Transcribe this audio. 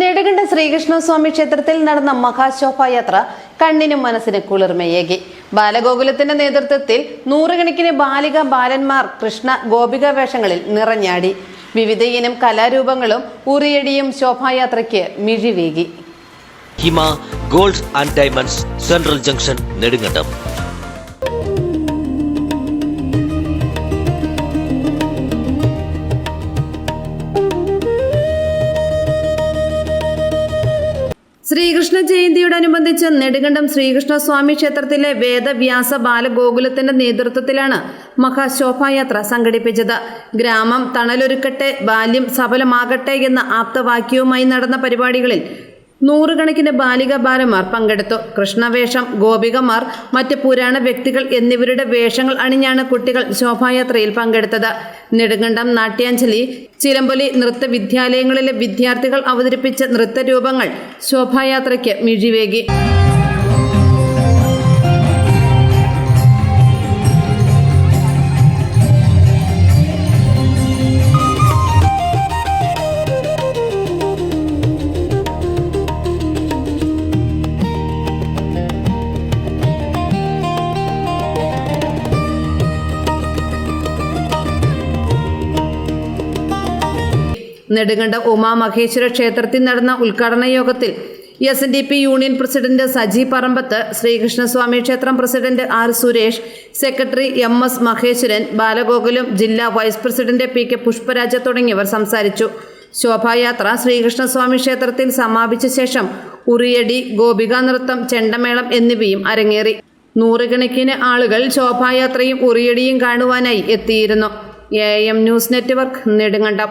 നെടുകണ്ട ശ്രീകൃഷ്ണസ്വാമി ക്ഷേത്രത്തിൽ നടന്ന മഹാശോഭായാത്ര കണ്ണിനും മനസ്സിന് കുളിർമയേകി. ബാലഗോകുലത്തിന്റെ നേതൃത്വത്തിൽ നൂറുകണക്കിന് ബാലിക ബാലന്മാർ കൃഷ്ണ ഗോപിക വേഷങ്ങളിൽ നിറഞ്ഞാടി. വിവിധയിനം കലാരൂപങ്ങളും ഉറിയടിയും ശോഭായാത്രയ്ക്ക് മിഴിവേകി. Hima gold and diamonds central junction Nedumkandam. Sreekrishna ജയന്തിയോടനുബന്ധിച്ച് Nedumkandam Sreekrishnaswamy ക്ഷേത്രത്തിലെ വേദവ്യാസ ബാലഗോകുലത്തിന്റെ നേതൃത്വത്തിലാണ് മഹാശോഭായാത്ര സംഘടിപ്പിച്ചത്. ഗ്രാമം തണലൊരുക്കട്ടെ ബാല്യം സഫലമാകട്ടെ എന്ന ആപ്തവാക്യവുമായി നടന്ന പരിപാടികളിൽ നൂറുകണക്കിന് ബാലിക ബാലന്മാർ പങ്കെടുത്തു. കൃഷ്ണവേഷം ഗോപികമാർ മറ്റ് പുരാണ വ്യക്തികൾ എന്നിവരുടെ വേഷങ്ങൾ അണിഞ്ഞാണ് കുട്ടികൾ ശോഭായാത്രയിൽ പങ്കെടുത്തത്. നെടുങ്കണ്ടം നാട്യാഞ്ജലി ചിലമ്പൊലി നൃത്ത വിദ്യാലയങ്ങളിലെ വിദ്യാർത്ഥികൾ അവതരിപ്പിച്ച നൃത്തരൂപങ്ങൾ ശോഭായാത്രയ്ക്ക് മിഴിവേകി. നെടുങ്കണ്ടം ഉമാമഹേശ്വര ക്ഷേത്രത്തിൽ നടന്ന ഉദ്ഘാടന യോഗത്തിൽ S N D P union president Saji Parambath Sreekrishnaswamy ക്ഷേത്രം president R Suresh secretary M S Maheswaran Balagokulam ജില്ലാ vice president P K Pushparaja തുടങ്ങിയവർ സംസാരിച്ചു. ശോഭായാത്ര ശ്രീകൃഷ്ണസ്വാമി ക്ഷേത്രത്തിൽ സമാപിച്ച ശേഷം ഉറിയടി ഗോപിക നൃത്തം ചെണ്ടമേളം എന്നിവയും അരങ്ങേറി. നൂറുകണക്കിന് ആളുകൾ ശോഭായാത്രയും ഉറിയടിയും കാണുവാനായി എത്തിയിരുന്നു. A M news network Nedumkandam.